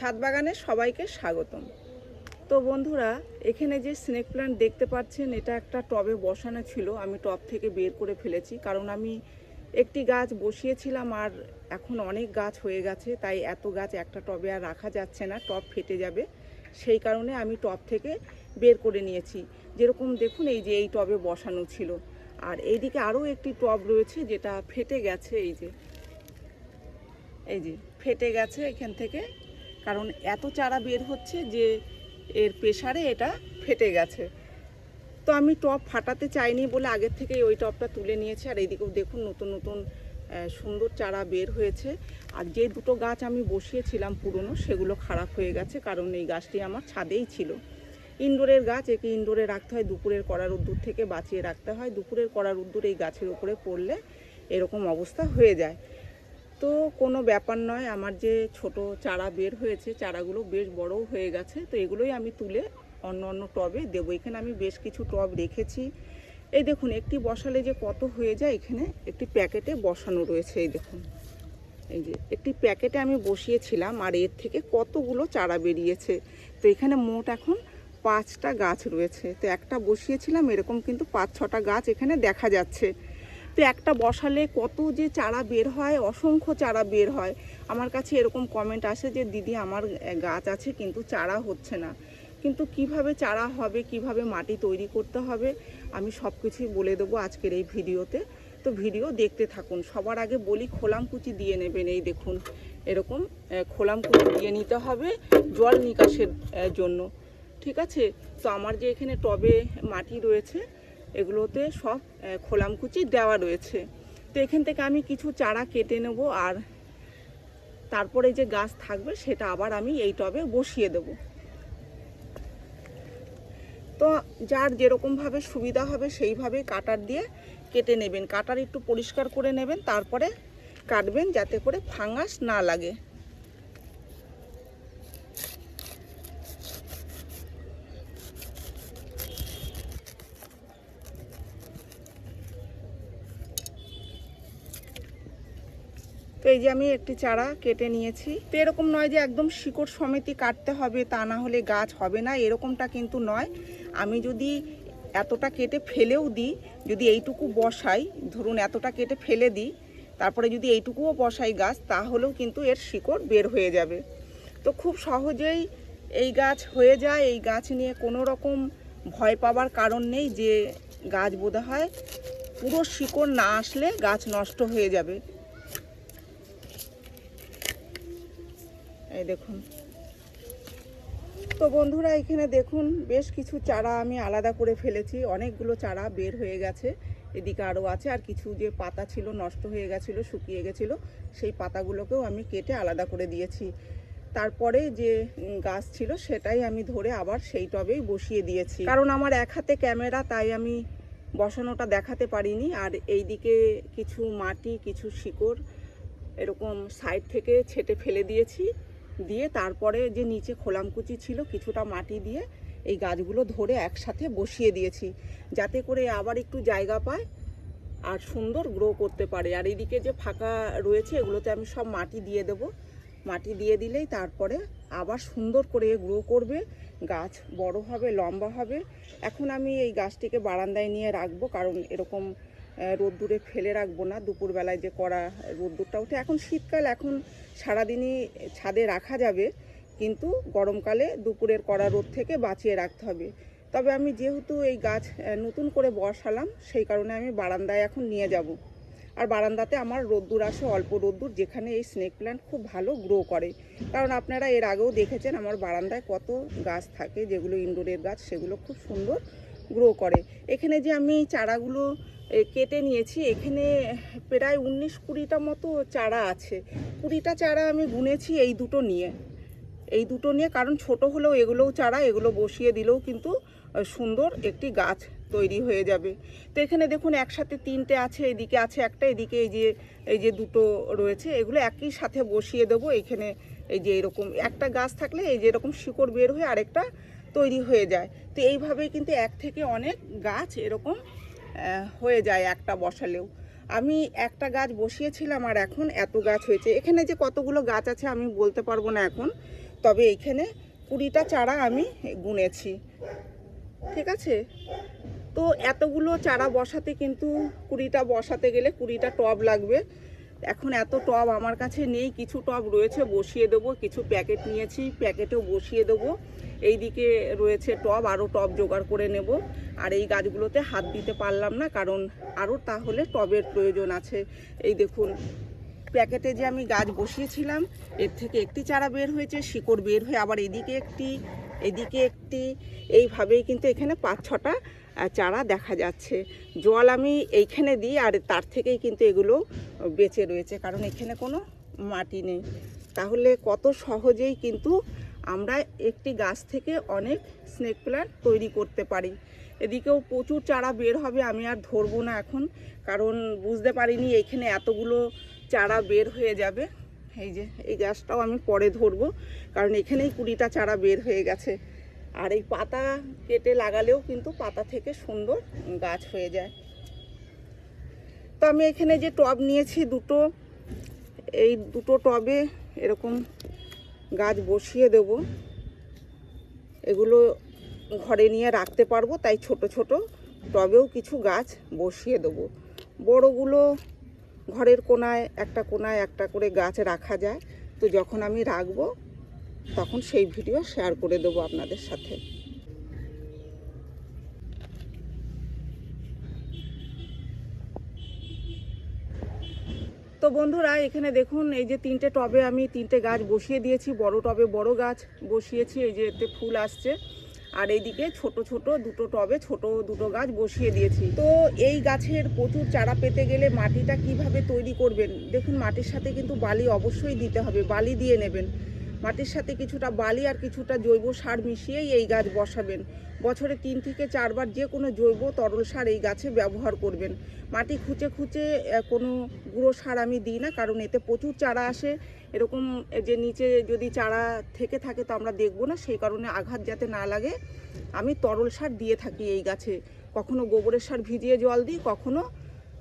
ছাদ বাগানে সবাইকে স্বাগতম। তো বন্ধুরা, এখানে যে স্নেক প্ল্যান্ট দেখতে পাচ্ছেন, এটা একটা টবে বসানো ছিল, আমি টব থেকে বের করে ফেলেছি। কারণ আমি একটি গাছ বসিয়েছিলাম আর এখন অনেক গাছ হয়ে গেছে, তাই এত গাছ একটা টবে আর রাখা যাচ্ছে না, টব ফেটে যাবে। সেই কারণে আমি টব থেকে বের করে নিয়েছি। যেরকম দেখুন, এই যে এই টবে বসানো ছিল। আর এইদিকে আরও একটি টব রয়েছে, যেটা ফেটে গেছে, এই যে এই যে, ফেটে গেছে এখান থেকে। কারণ এত চারা বের হচ্ছে যে এর প্রেসারে এটা ফেটে গেছে। তো আমি টপ ফাটাতে চাইনি বলে আগের থেকে ওই টপটা তুলে নিয়েছি। আর এইদিকেও দেখুন নতুন নতুন সুন্দর চারা বের হয়েছে। আর যে দুটো গাছ আমি বসিয়েছিলাম পুরনো, সেগুলো খারাপ হয়ে গেছে কারণ এই গাছটি আমার ছাদেই ছিল। ইনডোরের গাছ, একে ইনডোরে রাখতে হয়, দুপুরের কড়া রোদ্দুর থেকে বাঁচিয়ে রাখতে হয়। দুপুরের কড়া রোদ্দুর এই গাছের উপরে পড়লে এরকম অবস্থা হয়ে যায়। তো কোনো ব্যাপার নয়, আমার যে ছোট চারা বের হয়েছে, চারাগুলো বেশ বড়ও হয়ে গেছে, তো এগুলোই আমি তুলে অন্য অন্য টবে দেবো। এখানে আমি বেশ কিছু টব রেখেছি। এই দেখুন, একটি বসালে যে কত হয়ে যায়, এখানে একটি প্যাকেটে বসানো রয়েছে, এই দেখুন। এই যে একটি প্যাকেটে আমি বসিয়েছিলাম, আর এর থেকে কতগুলো চারা বেরিয়েছে। তো এখানে মোট এখন পাঁচটা গাছ রয়েছে। তো একটা বসিয়েছিলাম, এরকম কিন্তু পাঁচ ছটা গাছ এখানে দেখা যাচ্ছে। তো একটা বসালে কত যে চারা বের হয় অসংখ্য চারা বের হয়। আমার কাছে এরকম কমেন্ট আসে যে দিদি আমার গাছ আছে কিন্তু চারা হচ্ছে না। কিন্তু কীভাবে চারা হবে কীভাবে মাটি তৈরি করতে হবে আমি সব কিছুই বলে দেবো আজকের এই ভিডিওতে। তো ভিডিও দেখতে থাকুন। সবার আগে বলি খোলাম কুচি দিয়ে নেবেন। এই দেখুন এরকম আহ, খোলাম কুচি দিয়ে নিতে হবে জল নিকাশের জন্য। ঠিক আছে? তো আমার যে এখানে টবে মাটি রয়েছে এগুলোতে সব খোলামকুচি দেওয়া রয়েছে। তো এখান থেকে আমি কিছু চারা কেটে নেব আর তারপরে যে গাছ থাকবে সেটা আবার আমি এই টবে বসিয়ে দেব। তো যার যেরকমভাবে সুবিধা হবে সেইভাবে কাটার দিয়ে কেটে নেবেন। কাটার একটু পরিষ্কার করে নেবেন, তারপরে কাটবেন যাতে করে ফাঙ্গাস না লাগে। তো এই যে আমি একটি চারা কেটে নিয়েছি। তো এরকম নয় যে একদম শিকড় সমিতি কাটতে হবে, তা না হলে গাছ হবে না, এরকমটা কিন্তু নয়। আমি যদি এতটা কেটে ফেলেও দিই, যদি এইটুকু বসাই, ধরুন এতটা কেটে ফেলে দিই, তারপরে যদি এইটুকুও বসাই গাছ, তাহলেও কিন্তু এর শিকড় বের হয়ে যাবে। তো খুব সহজেই এই গাছ হয়ে যায়। এই গাছ নিয়ে কোনো রকম ভয় পাবার কারণ নেই যে গাছ বোধ হয় পুরো শিকড় না আসলে গাছ নষ্ট হয়ে যাবে। এই দেখুন। তো বন্ধুরা, এখানে দেখুন, বেশ কিছু চারা আমি আলাদা করে ফেলেছি। অনেকগুলো চারা বের হয়ে গেছে। এদিকে আরও আছে, আর কিছু যে পাতা ছিল নষ্ট হয়ে গেছিল, শুকিয়ে গেছিল, সেই পাতাগুলোকেও আমি কেটে আলাদা করে দিয়েছি। তারপরে যে গাছ ছিল, সেটাই আমি ধরে আবার সেই টবেই বসিয়ে দিয়েছি। কারণ আমার এক হাতে ক্যামেরা, তাই আমি বসানোটা দেখাতে পারিনি। আর এইদিকে কিছু মাটি, কিছু শিকড় এরকম সাইড থেকে ছেটে ফেলে দিয়েছি। দিয়ে তারপরে যে নিচে খোলামকুচি ছিল, কিছুটা মাটি দিয়ে এই গাছগুলো ধরে একসাথে বসিয়ে দিয়েছি, যাতে করে আবার একটু জায়গা পায় আর সুন্দর গ্রো করতে পারে। আর এদিকে যে ফাঁকা রয়েছে, এগুলোতে আমি সব মাটি দিয়ে দেব। মাটি দিয়ে দিলেই তারপরে আবার সুন্দর করে গ্রো করবে। গাছ বড় হবে, লম্বা হবে। এখন আমি এই গাছটিকে বারান্দায় নিয়ে রাখব, কারণ এরকম রোদ্দুরে ফেলে রাখব না। দুপুরবেলায় যে কড়া রোদ্দুরটা ওঠে। এখন শীতকাল, এখন সারাদিনই ছাদে রাখা যাবে, কিন্তু গরমকালে দুপুরের কড়া রোদ থেকে বাঁচিয়ে রাখতে হবে। তবে আমি যেহেতু এই গাছ নতুন করে বসালাম, সেই কারণে আমি বারান্দায় এখন নিয়ে যাব। আর বারান্দাতে আমার রোদ্দুর আসে, অল্প রোদ্দুর, যেখানে এই স্নেক প্ল্যান্ট খুব ভালো গ্রো করে। কারণ আপনারা এর আগেও দেখেছেন, আমার বারান্দায় কত গাছ থাকে, যেগুলো ইনডোরের গাছ, সেগুলো খুব সুন্দর গ্রো করে। এখানে যে আমি চারাগুলো কেটে নিয়েছি, এখানে প্রায় উনিশ কুড়িটা মতো চারা আছে। কুড়িটা চারা আমি গুনেছি এই দুটো নিয়ে। এই দুটো নিয়ে, কারণ ছোট হলেও এগুলোও চারা, এগুলো বসিয়ে দিলেও কিন্তু সুন্দর একটি গাছ তৈরি হয়ে যাবে। তো এখানে দেখুন, একসাথে তিনটে আছে, এদিকে আছে একটা, এদিকে এই যে এই যে দুটো রয়েছে, এগুলো একই সাথে বসিয়ে দেবো। এখানে এই যে এরকম, একটা গাছ থাকলে এই যে এরকম শিকড় বের হয়ে আরেকটা তৈরি হয়ে যায়। তো এইভাবে কিন্তু এক থেকে অনেক গাছ এরকম হয়ে যায় একটা বসালেও। আমি একটা গাছ বসিয়েছিলাম আর এখন এত গাছ হয়েছে। এখানে যে কতগুলো গাছ আছে আমি বলতে পারব না এখন, তবে এইখানে কুড়িটা চারা আমি গুনেছি। ঠিক আছে? তো এতগুলো চারা বসাতে কিন্তু কুড়িটা বসাতে গেলে কুড়িটা টব লাগবে। এখন এত টব আমার কাছে নেই, কিছু টব রয়েছে, বসিয়ে দেবো, কিছু প্যাকেট নিয়েছি, প্যাকেটেও বসিয়ে দেবো। এইদিকে রয়েছে টব আরও টব জোগাড় করে নেব। আর এই গাছগুলোতে হাত দিতে পারলাম না, কারণ আরও তাহলে টবের প্রয়োজন আছে। এই দেখুন, প্যাকেটে যে আমি গাছ বসিয়েছিলাম, এর থেকে একটি চারা বের হয়েছে, শিকড় বের হয়ে আবার এদিকে একটি এদিকে একটি। এইভাবেই কিন্তু এখানে পাঁচ, ছটা চারা দেখা যাচ্ছে। জল আমি এইখানে দিই, আর তার থেকেই কিন্তু এগুলো বেঁচে রয়েছে, কারণ এখানে কোনো মাটি নেই। তাহলে কত সহজেই কিন্তু আমরা একটি গাছ থেকে অনেক স্নেক প্ল্যান্ট তৈরি করতে পারি। এদিকেও প্রচুর চারা বের হবে, আমি আর ধরবো না এখন, কারণ বুঝতে পারিনি এখানে এতগুলো চারা বের হয়ে যাবে। এই যে, এই গাছটাও আমি পরে ধরবো, কারণ এখানেই কুড়িটা চারা বের হয়ে গেছে। আর এই পাতা কেটে লাগালেও কিন্তু পাতা থেকে সুন্দর গাছ হয়ে যায়। তো আমি এখানে যে টব নিয়েছি দুটো, এই দুটো টবে এরকম গাছ বসিয়ে দেব। এগুলো ঘরে নিয়ে রাখতে পারব, তাই ছোট ছোট টবেও কিছু গাছ বসিয়ে দেব। বড়গুলো ঘরের কোনায়, একটা কোনায় একটা করে গাছ রাখা যায়। তো যখন আমি রাখব, তখন সেই ভিডিও শেয়ার করে দেবো আপনাদের সাথে। তো বন্ধুরা, এখানে দেখুন, এই যে তিনটে টবে আমি তিনটে গাছ বসিয়ে দিয়েছি। বড় টবে বড় গাছ বসিয়েছি, এই যে এতে ফুল আসছে। আর এইদিকে ছোট ছোট দুটো টবে ছোট দুটো গাছ বসিয়ে দিয়েছি। তো এই গাছের প্রচুর চারা পেতে গেলে মাটিটা কীভাবে তৈরি করবেন? দেখুন, মাটির সাথে কিন্তু বালি অবশ্যই দিতে হবে, বালি দিয়ে নেবেন। মাটির সাথে কিছুটা বালি আর কিছুটা জৈব সার মিশিয়েই এই গাছ বসাবেন। বছরে তিন থেকে চারবার যে কোনো জৈব তরল সার এই গাছে ব্যবহার করবেন। মাটি খুঁচে খুঁচে কোনো গুঁড়ো সার আমি দিই না, কারণ এতে প্রচুর চারা আসে। এরকম যে নিচে যদি চারা থেকে থাকে তো আমরা দেখব না, সেই কারণে আঘাত যাতে না লাগে, আমি তরল সার দিয়ে থাকি এই গাছে। কখনো গোবরের সার ভিজিয়ে জল দিই, কখনো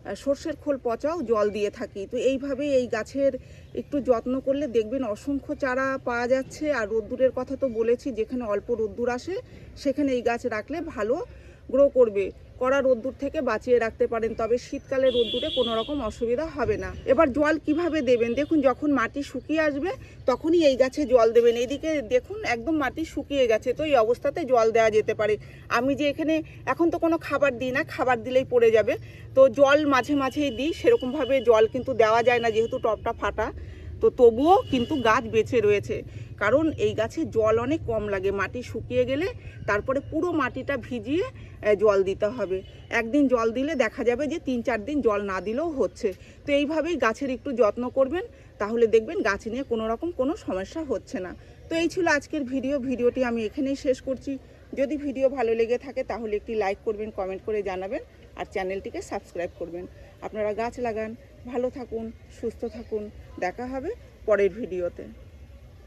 সর্ষের খোল পচাও, জল দিয়ে থাকি। তো এইভাবে এই গাছের একটু যত্ন করলে দেখবেন অসংখ্য চারা পাওয়া যাচ্ছে। আর রোদ্দুরের কথা তো বলেছি, যেখানে অল্প রোদ্দুর আসে, সেখানে এই গাছ রাখলে ভালো গ্রো করবে। কড়া রোদ্দুর থেকে বাঁচিয়ে রাখতে পারেন, তবে শীতকালে রোদ্দুরে কোনো রকম অসুবিধা হবে না। এবার জল কীভাবে দেবেন? দেখুন, যখন মাটি শুকিয়ে আসবে, তখনই এই গাছে জল দেবেন। এইদিকে দেখুন, একদম মাটি শুকিয়ে গেছে, তো এই অবস্থাতে জল দেওয়া যেতে পারে। আমি যে এখানে, এখন তো কোনো খাবার দিই না, খাবার দিলেই পড়ে যাবে। তো জল মাঝে মাঝেই দিই, সেরকমভাবে জল কিন্তু দেওয়া যায় না, যেহেতু টপটা ফাটা। তো তবুও কিন্তু গাছ বেঁচে রয়েছে। কারণ এই গাছে জল অনেক কম লাগে। মাটি শুকিয়ে গেলে তারপরে পুরো মাটিটা ভিজিয়ে জল দিতে হবে। একদিন জল দিলে দেখা যাবে যে তিন চার দিন জল না দিলেও হচ্ছে। তো এইভাবেই গাছের একটু যত্ন করবেন, তাহলে দেখবেন গাছ নিয়ে কোনো রকম কোনো সমস্যা হচ্ছে না। তো এই ছিল আজকের ভিডিও। ভিডিওটি আমি এখানেই শেষ করছি। যদি ভিডিও ভালো লেগে থাকে তাহলে একটি লাইক করবেন, কমেন্ট করে জানাবেন আর চ্যানেলটিকে সাবস্ক্রাইব করবেন। আপনারা গাছ লাগান, ভালো থাকুন, সুস্থ থাকুন। দেখা হবে পরের ভিডিওতে।